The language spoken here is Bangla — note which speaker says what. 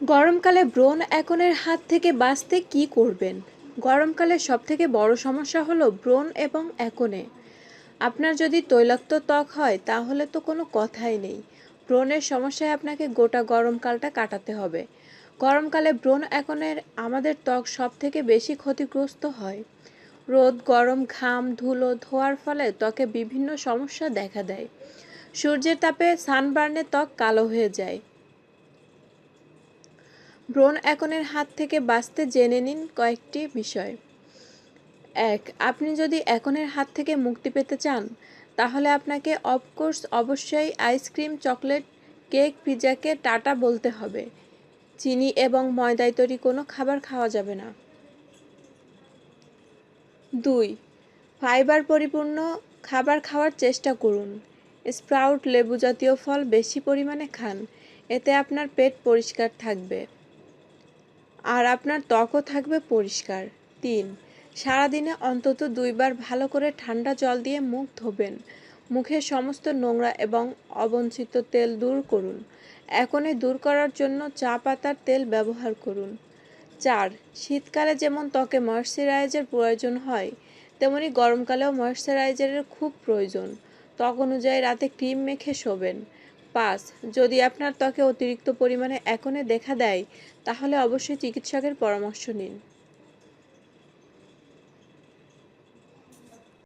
Speaker 1: গরমকালে ব্রণ একনের হাত থেকে বাঁচতে কি করবেন? গরমকালে সবথেকে বড় সমস্যা হলো ব্রণ এবং একনে। আপনার যদি তৈলাক্ত ত্বক হয়, তাহলে তো কোনো কথাই নেই। ব্রণের সমস্যায় আপনাকে গোটা গরমকালটা কাটাতে হবে। গরমকালে ব্রণ একনের আমাদের ত্বক সব থেকে বেশি ক্ষতিগ্রস্ত হয়। রোদ, গরম, ঘাম, ধুলো ধোয়ার ফলে ত্বকে বিভিন্ন সমস্যা দেখা দেয়। সূর্যের তাপে সানবার্নে ত্বক কালো হয়ে যায়। ব্রণ একনের হাত থেকে বাঁচতে জেনে নিন কয়েকটি বিষয়। এক, আপনি যদি একনের হাত থেকে মুক্তি পেতে চান, তাহলে আপনাকে অফকোর্স অবশ্যই আইসক্রিম চকলেট কেক পিৎজাকে টাটা বলতে হবে। চিনি এবং ময়দায় তৈরি কোনো খাবার খাওয়া যাবে না। দুই, ফাইবার পরিপূর্ণ খাবার খাওয়ার চেষ্টা করুন। স্প্রাউট লেবু জাতীয় ফল বেশি পরিমাণে খান, এতে আপনার পেট পরিষ্কার থাকবে। আর আপনার ত্বকও থাকবে পরিষ্কার। তিন, সারাদিনে অন্তত দুইবার ভালো করে ঠান্ডা জল দিয়ে মুখ ধোবেন। মুখের সমস্ত নোংরা এবং অবঞ্চিত তেল দূর করুন। এখনই দূর করার জন্য চা পাতার তেল ব্যবহার করুন। চার, শীতকালে যেমন ত্বকে ময়শ্চারাইজার প্রয়োজন হয়, তেমনি গরমকালেও ময়শ্চারাইজারের খুব প্রয়োজন। ত্বক অনুযায়ী রাতে ক্রিম মেখে শোবেন। পাঁচ যদি আপনার ত্বকে অতিরিক্ত পরিমাণে একনে দেখা দেয় তাহলে অবশ্যই চিকিৎসকের পরামর্শ নিন।